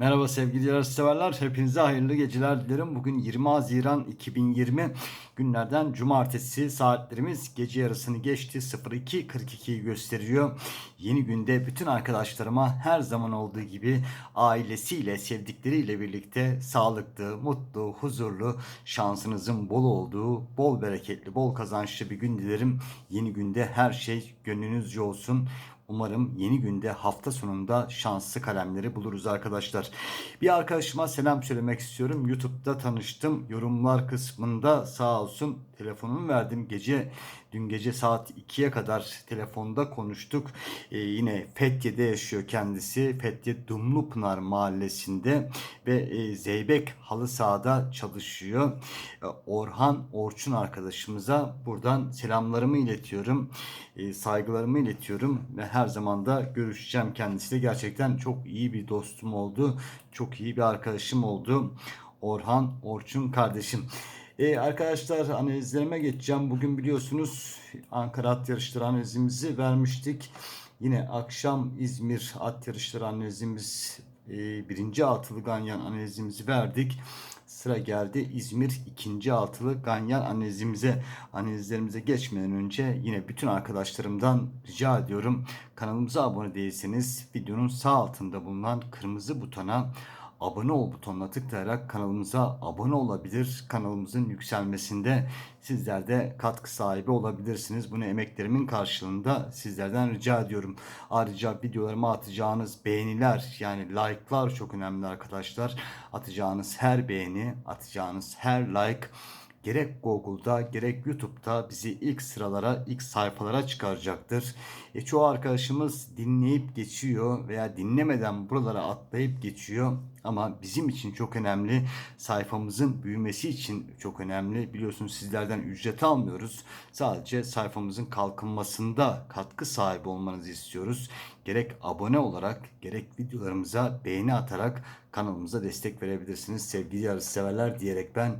Merhaba sevgili yarışseverler. Hepinize hayırlı geceler dilerim. Bugün 20 Haziran 2020 günlerden cumartesi saatlerimiz gece yarısını geçti. 02.42'yi gösteriyor. Yeni günde bütün arkadaşlarıma her zaman olduğu gibi ailesiyle, sevdikleriyle birlikte sağlıklı, mutlu, huzurlu, şansınızın bol olduğu, bol bereketli, bol kazançlı bir gün dilerim. Yeni günde her şey gönlünüzce olsun. Umarım yeni günde hafta sonunda şanslı kalemleri buluruz arkadaşlar. Bir arkadaşıma selam söylemek istiyorum. YouTube'da tanıştım. Yorumlar kısmında sağ olsun telefonumu verdim. Gece dün gece saat 2'ye kadar telefonda konuştuk. Ee, yine Fethiye'de yaşıyor kendisi. Fethiye Dumlupınar mahallesinde ve e, Zeybek halı sahada çalışıyor. Ee, Orhan Orçun arkadaşımıza buradan selamlarımı iletiyorum. Ee, saygılarımı iletiyorum ve her zaman da görüşeceğim kendisiyle. Gerçekten çok iyi bir dostum oldu. Çok iyi bir arkadaşım oldu. Orhan Orçun kardeşim. Ee, arkadaşlar analizlerime geçeceğim. Bugün biliyorsunuz Ankara at yarışları analizimizi vermiştik. Yine akşam İzmir at yarışları analizimiz e, birinci altılı ganyan analizimizi verdik. Sıra geldi İzmir ikinci altılı ganyan analizimize analizlerimize geçmeden önce yine bütün arkadaşlarımdan rica ediyorum kanalımıza abone değilseniz videonun sağ altında bulunan kırmızı butona abone ol butonuna tıklayarak kanalımıza abone olabilir. Kanalımızın yükselmesinde sizler de katkı sahibi olabilirsiniz. Bunu emeklerimin karşılığında sizlerden rica ediyorum. Ayrıca videolarıma atacağınız beğeniler yani like'lar çok önemli arkadaşlar. Atacağınız her beğeni, atacağınız her like gerek Google'da gerek YouTube'da bizi ilk sıralara, ilk sayfalara çıkaracaktır. E, çoğu arkadaşımız dinleyip geçiyor veya dinlemeden buralara atlayıp geçiyor. Ama bizim için çok önemli. Sayfamızın büyümesi için çok önemli. Biliyorsunuz sizlerden ücret almıyoruz. Sadece sayfamızın kalkınmasında katkı sahibi olmanızı istiyoruz. Gerek abone olarak gerek videolarımıza beğeni atarak kanalımıza destek verebilirsiniz. Sevgili yarışseverler diyerek ben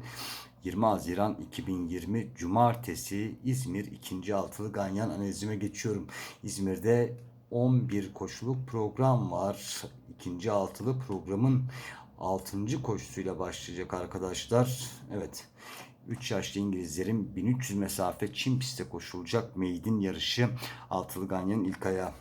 20 Haziran 2020 Cumartesi İzmir 2. Altılı Ganyan analizime geçiyorum. İzmir'de 11 koşuluk program var. 2. altılı programın 6. koşusuyla başlayacak arkadaşlar. Evet. 3 yaşlı İngilizlerin 1300 mesafe çim pistte koşulacak maiden yarışı Altılı Ganyan'ın ilk ayağı.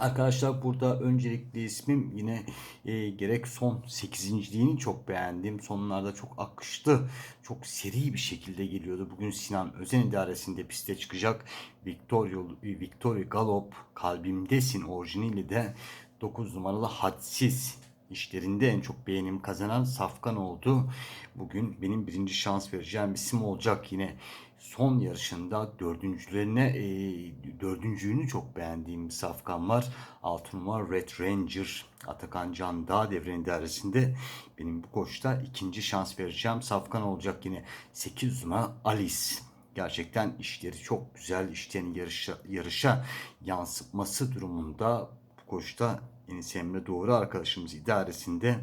Arkadaşlar burada öncelikli ismim yine e, gerek son 8.liğini çok beğendim. Sonlarda çok akıştı. Çok seri bir şekilde geliyordu. Bugün Sinan Özen idaresinde piste çıkacak. Victoria, Victoria Galop kalbimdesin orijiniyle de 9 numaralı hadsiz işlerinde en çok beğenim kazanan Safkan oldu. Bugün benim birinci şans vereceğim isim olacak yine son yarışında dördüncülerine e, dördüncüğünü çok beğendiğim bir safkan var. Altı numara Red Ranger Atakan Can Dağ devren idaresinde benim bu koşta ikinci şans vereceğim. Safkan olacak yine 8 numara Alice. Gerçekten işleri çok güzel. işlerini yarışa, yarışa yansıtması durumunda bu koşta Enis Emre Doğru arkadaşımız idaresinde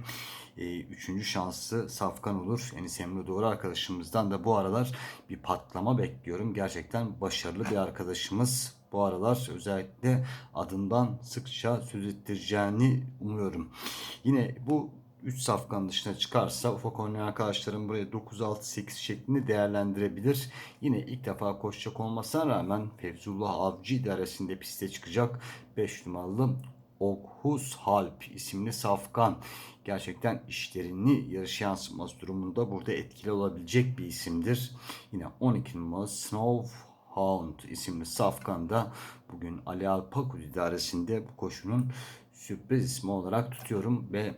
e, üçüncü şansı Safkan olur. Enis Emre Doğru arkadaşımızdan da bu aralar bir patlama bekliyorum. Gerçekten başarılı bir arkadaşımız. Bu aralar özellikle adından sıkça söz ettireceğini umuyorum. Yine bu 3 safkan dışına çıkarsa ufak oynayan arkadaşlarım buraya 9-6-8 şeklinde değerlendirebilir. Yine ilk defa koşacak olmasına rağmen Fevzullah Avcı idaresinde piste çıkacak 5 numaralı Oghuz Halp isimli safkan gerçekten işlerini yarış yansıtması durumunda burada etkili olabilecek bir isimdir. Yine 12 numaralı Snow Hound isimli safkan da bugün Ali Alpakul idaresinde bu koşunun sürpriz ismi olarak tutuyorum ve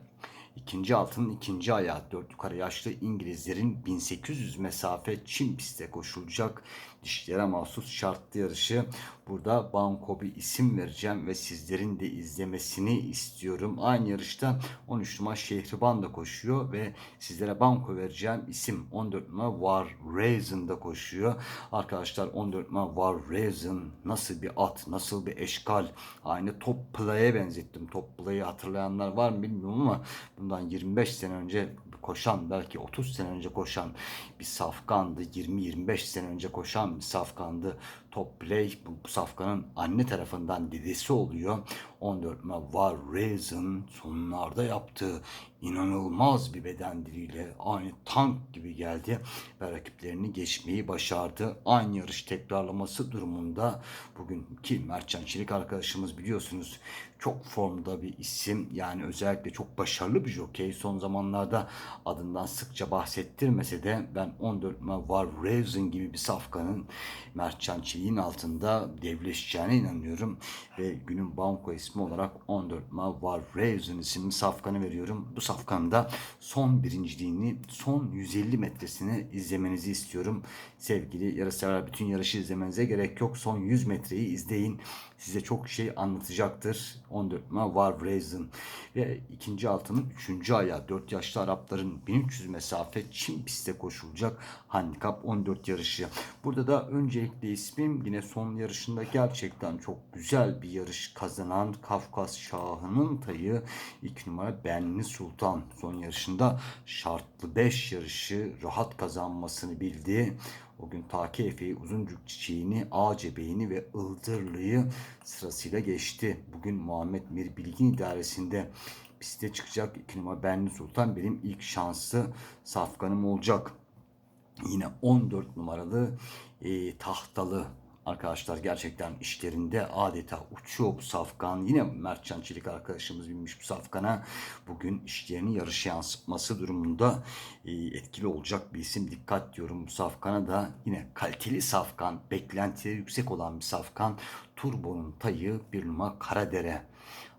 İkinci altının ikinci ayağı dört yukarı yaşlı İngilizlerin 1800 mesafe Çin pistte koşulacak dişlere mahsus şartlı yarışı. Burada banko bir isim vereceğim ve sizlerin de izlemesini istiyorum. Aynı yarışta 13 numara Şehriban da koşuyor ve sizlere banko vereceğim isim 14 numara War Raisin'da koşuyor. Arkadaşlar 14 numara War Raisin nasıl bir at, nasıl bir eşkal. Aynı Top Play'e benzettim. Top Play'i hatırlayanlar var mı bilmiyorum ama bundan 25 sene önce koşan belki 30 sene önce koşan bir safkandı. 20-25 sene önce koşan bir safkandı. Top play bu, safkanın anne tarafından dedesi oluyor. 14 numara var Reason sonlarda yaptığı inanılmaz bir beden diliyle aynı tank gibi geldi ve rakiplerini geçmeyi başardı. Aynı yarış tekrarlaması durumunda bugünkü Mertcan Çelik arkadaşımız biliyorsunuz çok formda bir isim. Yani özellikle çok başarılı bir jockey. Son zamanlarda adından sıkça bahsettirmese de ben 14 numara var Raven gibi bir safkanın Mertcan Çelik'in altında devleşeceğine inanıyorum. Ve günün banko ismi olarak 14 numara var Raven isimli safkanı veriyorum. Bu safkanda son birinciliğini son 150 metresini izlemenizi istiyorum. Sevgili yarışsever bütün yarışı izlemenize gerek yok. Son 100 metreyi izleyin. Size çok şey anlatacaktır. 14 numara var Brazen ve ikinci altının üçüncü ayağı 4 yaşlı Arapların 1300 mesafe Çin pistte koşulacak handikap 14 yarışı. Burada da öncelikle ismim yine son yarışında gerçekten çok güzel bir yarış kazanan Kafkas Şahı'nın tayı 2 numara Benli Sultan son yarışında şartlı 5 yarışı rahat kazanmasını bildi. O gün Taki Efe'yi, Uzuncuk Çiçeğini, Ağcebe'yini ve Ildırlı'yı sırasıyla geçti. Bugün Muhammed Mir Bilgin idaresinde piste çıkacak. 2 numara Benli Sultan benim ilk şanslı safkanım olacak. Yine 14 numaralı e, tahtalı arkadaşlar gerçekten işlerinde adeta uçuyor safkan. Yine Mertcan Çelik arkadaşımız binmiş bu safkana. Bugün işlerini yarışa yansıtması durumunda e, etkili olacak bir isim. Dikkat diyorum bu safkana da yine kaliteli safkan, beklentileri yüksek olan bir safkan. Turbo'nun tayı bir numara Karadere.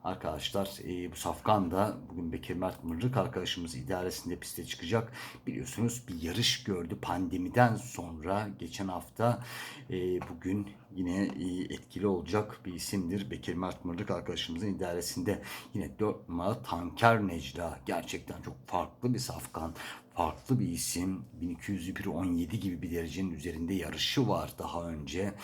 Arkadaşlar e, bu safkan da bugün Bekir Mert Mırrık arkadaşımız idaresinde piste çıkacak. Biliyorsunuz bir yarış gördü pandemiden sonra geçen hafta e, bugün yine e, etkili olacak bir isimdir. Bekir Mert Mırrık arkadaşımızın idaresinde yine 4 numara Tanker Necla. Gerçekten çok farklı bir safkan farklı bir isim. 1201 17 gibi bir derecenin üzerinde yarışı var daha önce.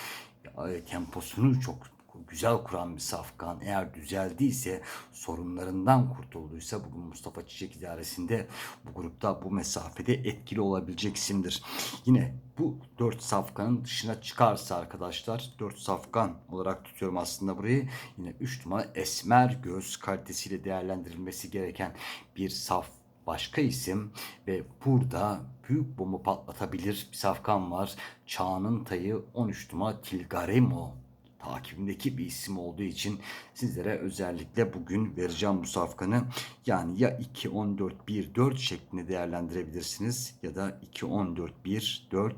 E, Temposunu çok güzel kuran bir safkan eğer düzeldiyse sorunlarından kurtulduysa bugün Mustafa Çiçek idaresinde bu grupta bu mesafede etkili olabilecek isimdir. Yine bu 4 safkanın dışına çıkarsa arkadaşlar 4 safkan olarak tutuyorum aslında burayı. Yine 3 numara Esmer Göz kalitesiyle değerlendirilmesi gereken bir saf başka isim ve burada büyük bomba patlatabilir bir safkan var. Çağının tayı 13 numara Tilgaremo takibindeki bir isim olduğu için sizlere özellikle bugün vereceğim bu safkanı. Yani ya 2-14-1-4 şeklinde değerlendirebilirsiniz ya da 2-14-1-4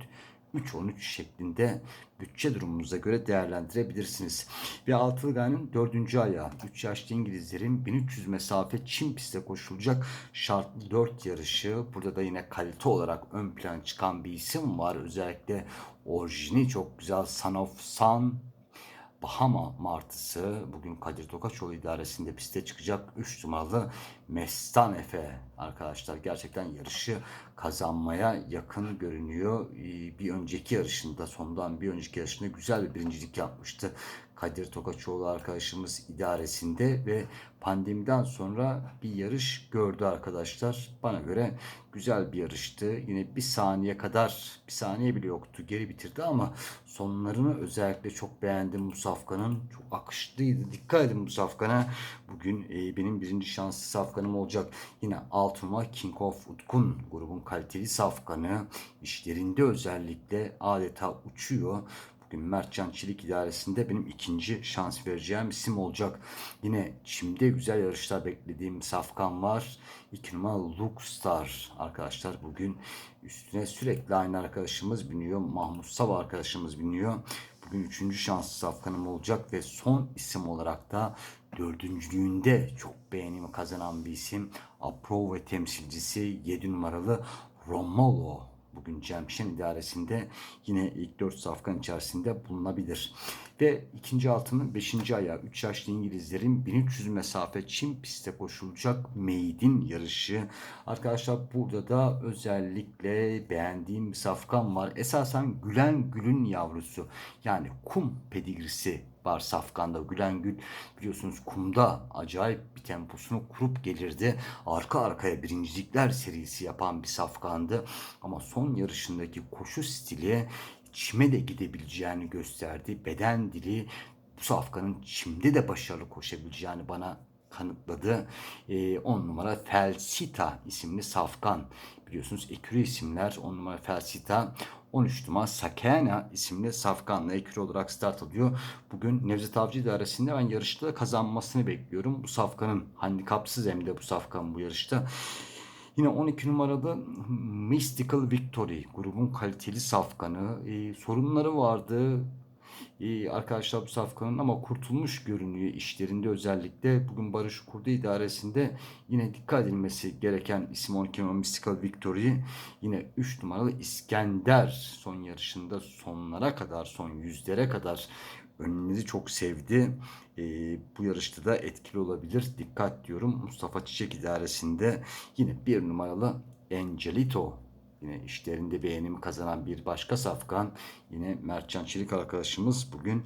3-13 şeklinde bütçe durumunuza göre değerlendirebilirsiniz. Ve Altılgay'ın dördüncü ayağı 3 yaşlı İngilizlerin 1300 mesafe Çin pistte koşulacak şartlı 4 yarışı. Burada da yine kalite olarak ön plan çıkan bir isim var. Özellikle orijini çok güzel Son of Sun Bahama martısı bugün Kadir Tokaçoğlu idaresinde piste çıkacak 3 numaralı Mestan Efe arkadaşlar gerçekten yarışı kazanmaya yakın görünüyor. Ee, bir önceki yarışında sondan bir önceki yarışında güzel bir birincilik yapmıştı. Kadir Tokaçoğlu arkadaşımız idaresinde ve pandemiden sonra bir yarış gördü arkadaşlar. Bana göre güzel bir yarıştı. Yine bir saniye kadar, bir saniye bile yoktu. Geri bitirdi ama sonlarını özellikle çok beğendim bu safkanın. Çok akışlıydı. Dikkat edin bu safkana. Bugün e, benim birinci şanslı safkanım olacak. Yine Altınma King of Utkun grubun kaliteli safkanı. İşlerinde özellikle adeta uçuyor. Bugün Mertcan Çelik idaresinde benim ikinci şans vereceğim isim olacak. Yine Çim'de güzel yarışlar beklediğim Safkan var. İki numara Luke Star arkadaşlar bugün üstüne sürekli aynı arkadaşımız biniyor. Mahmut Sava arkadaşımız biniyor. Bugün üçüncü şanslı safkanım olacak ve son isim olarak da dördüncülüğünde çok beğenimi kazanan bir isim. Apro ve temsilcisi 7 numaralı Romolo bugün Cemşen idaresinde yine ilk 4 safkan içerisinde bulunabilir. Ve ikinci altının 5. ayağı 3 yaşlı İngilizlerin 1300 mesafe Çin pistte koşulacak meydin yarışı. Arkadaşlar burada da özellikle beğendiğim bir safkan var. Esasen Gülen Gül'ün yavrusu. Yani kum pedigrisi var Safkan'da. Gülen Gül biliyorsunuz kumda acayip bir temposunu kurup gelirdi. Arka arkaya birincilikler serisi yapan bir Safkan'dı. Ama son yarışındaki koşu stili çime de gidebileceğini gösterdi. Beden dili bu safkanın çimde de başarılı koşabileceğini bana kanıtladı. 10 numara Felsita isimli safkan. Biliyorsunuz ekürü isimler 10 numara Felsita. 13 numara Sakena isimli safkanla ekürü olarak start alıyor. Bugün Nevzat Avcı İdaresi'nde ben yarışta kazanmasını bekliyorum. Bu safkanın handikapsız hem de bu safkan bu yarışta. Yine 12 numarada Mystical Victory grubun kaliteli safkanı. Ee, sorunları vardı. Arkadaşlar bu safkanın ama kurtulmuş görünüyor işlerinde özellikle. Bugün Barış Kurdu idaresinde yine dikkat edilmesi gereken isim 12 numara Mystical Victory. Yine 3 numaralı İskender son yarışında sonlara kadar, son yüzlere kadar önleri çok sevdi. E, bu yarışta da etkili olabilir. Dikkat diyorum. Mustafa Çiçek idaresinde yine bir numaralı Angelito Yine işlerinde beğenimi kazanan bir başka safkan. Yine Mertcan Çelik arkadaşımız bugün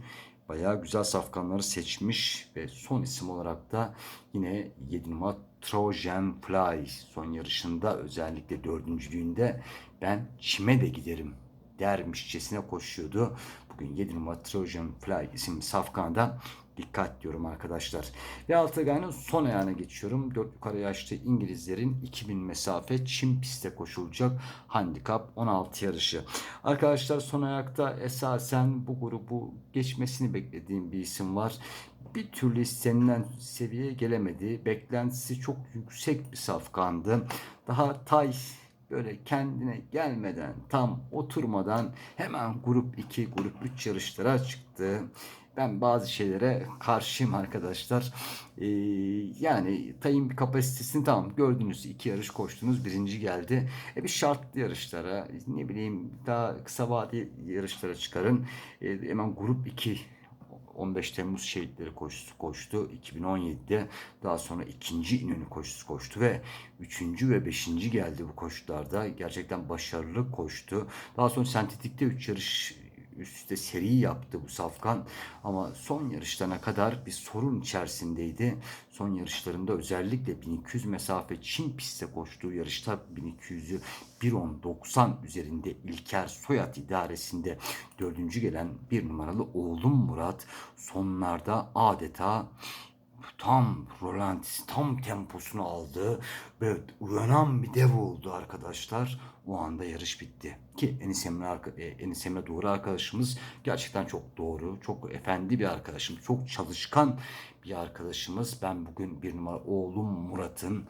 bayağı güzel safkanları seçmiş ve son isim olarak da yine 7 numara Trojan Fly son yarışında özellikle dördüncülüğünde ben çime de giderim dermişçesine koşuyordu. Bugün 7 numara Trojan Fly isimli safkanda dikkat diyorum arkadaşlar. Ve Altıgan'ın son ayağına geçiyorum. 4 yukarı yaşlı İngilizlerin 2000 mesafe çim pistte koşulacak handikap 16 yarışı. Arkadaşlar son ayakta esasen bu grubu geçmesini beklediğim bir isim var. Bir türlü istenilen seviyeye gelemedi. Beklentisi çok yüksek bir safkandı. Daha tay böyle kendine gelmeden tam oturmadan hemen grup 2 grup 3 yarışlara çıktı. Ben bazı şeylere karşıyım arkadaşlar. Ee, yani tayın bir kapasitesini tamam gördünüz iki yarış koştunuz birinci geldi. E bir şartlı yarışlara ne bileyim daha kısa vadeli yarışlara çıkarın. E, hemen grup 2 15 Temmuz şehitleri koşusu koştu 2017'de. Daha sonra ikinci İnönü koşusu koştu ve üçüncü ve beşinci geldi bu koşularda. Gerçekten başarılı koştu. Daha sonra sentetikte 3 yarış üst üste seri yaptı bu Safkan ama son yarışlarına kadar bir sorun içerisindeydi. Son yarışlarında özellikle 1200 mesafe Çin pistte koştuğu yarışta 1200'ü 1.10.90 üzerinde İlker Soyat idaresinde dördüncü gelen bir numaralı oğlum Murat sonlarda adeta tam rolantisi, tam temposunu aldı ve uyanan bir dev oldu arkadaşlar. O anda yarış bitti. Ki Enis Emre, e, Enis Emre Doğru arkadaşımız gerçekten çok doğru, çok efendi bir arkadaşım, çok çalışkan bir arkadaşımız. Ben bugün bir numara oğlum Murat'ın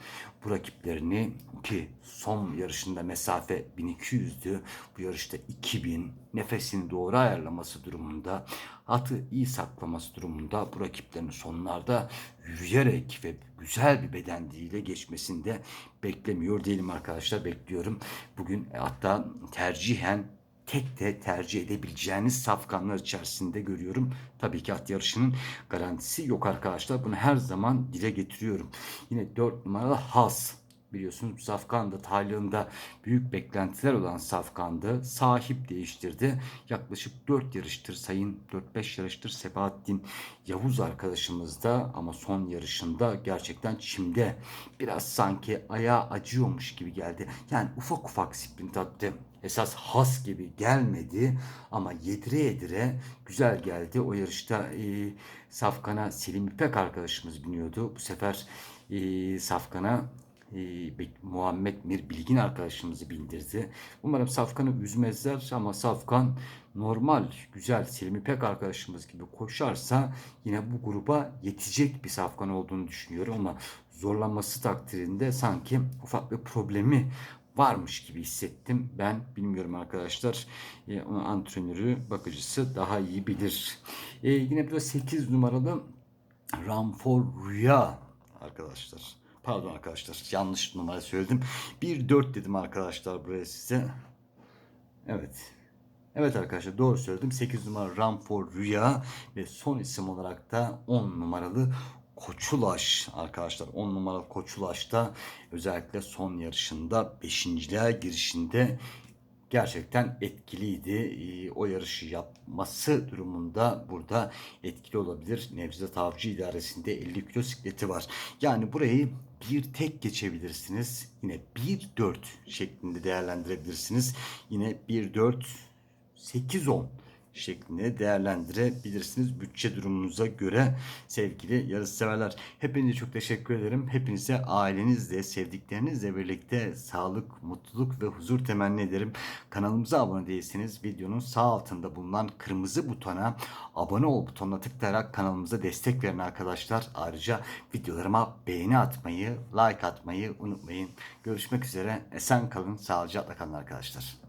bu rakiplerini ki son yarışında mesafe 1200'dü. Bu yarışta 2000 nefesini doğru ayarlaması durumunda atı iyi saklaması durumunda bu rakiplerini sonlarda yürüyerek ve güzel bir beden diliyle geçmesinde beklemiyor değilim arkadaşlar. Bekliyorum. Bugün hatta tercihen tek de tercih edebileceğiniz safkanlar içerisinde görüyorum. Tabii ki at yarışının garantisi yok arkadaşlar. Bunu her zaman dile getiriyorum. Yine 4 numaralı Has biliyorsunuz Safkan'da taylığında büyük beklentiler olan Safkan'dı. Sahip değiştirdi. Yaklaşık 4 yarıştır sayın 4-5 yarıştır Sebahattin Yavuz arkadaşımız da ama son yarışında gerçekten çimde biraz sanki ayağı acıyormuş gibi geldi. Yani ufak ufak sprint attı. Esas has gibi gelmedi ama yedire yedire güzel geldi. O yarışta e, Safkan'a Selim İpek arkadaşımız biniyordu. Bu sefer e, Safkan'a Muhammed Mir Bilgin arkadaşımızı bindirdi. Umarım Safkan'ı üzmezler ama Safkan normal, güzel Selim İpek arkadaşımız gibi koşarsa yine bu gruba yetecek bir Safkan olduğunu düşünüyorum ama zorlanması takdirinde sanki ufak bir problemi varmış gibi hissettim. Ben bilmiyorum arkadaşlar. E, onun antrenörü, bakıcısı daha iyi bilir. E, yine burada 8 numaralı Ramfor Rüya arkadaşlar. Pardon arkadaşlar yanlış numara söyledim. 1-4 dedim arkadaşlar buraya size. Evet. Evet arkadaşlar doğru söyledim. 8 numara Ramfor Rüya ve son isim olarak da 10 numaralı Koçulaş arkadaşlar 10 numaralı Koçulaş'ta özellikle son yarışında 5.liğe girişinde gerçekten etkiliydi. Ee, o yarışı yapması durumunda burada etkili olabilir. Nevzat Avcı idaresinde 50 kilo sikleti var. Yani burayı bir tek geçebilirsiniz. Yine 1-4 şeklinde değerlendirebilirsiniz. Yine 1-4 8-10 şeklinde değerlendirebilirsiniz bütçe durumunuza göre sevgili yarışseverler. Hepinize çok teşekkür ederim. Hepinize ailenizle, sevdiklerinizle birlikte sağlık, mutluluk ve huzur temenni ederim. Kanalımıza abone değilseniz videonun sağ altında bulunan kırmızı butona abone ol butonuna tıklayarak kanalımıza destek verin arkadaşlar. Ayrıca videolarıma beğeni atmayı, like atmayı unutmayın. Görüşmek üzere. Esen kalın, sağlıcakla kalın arkadaşlar.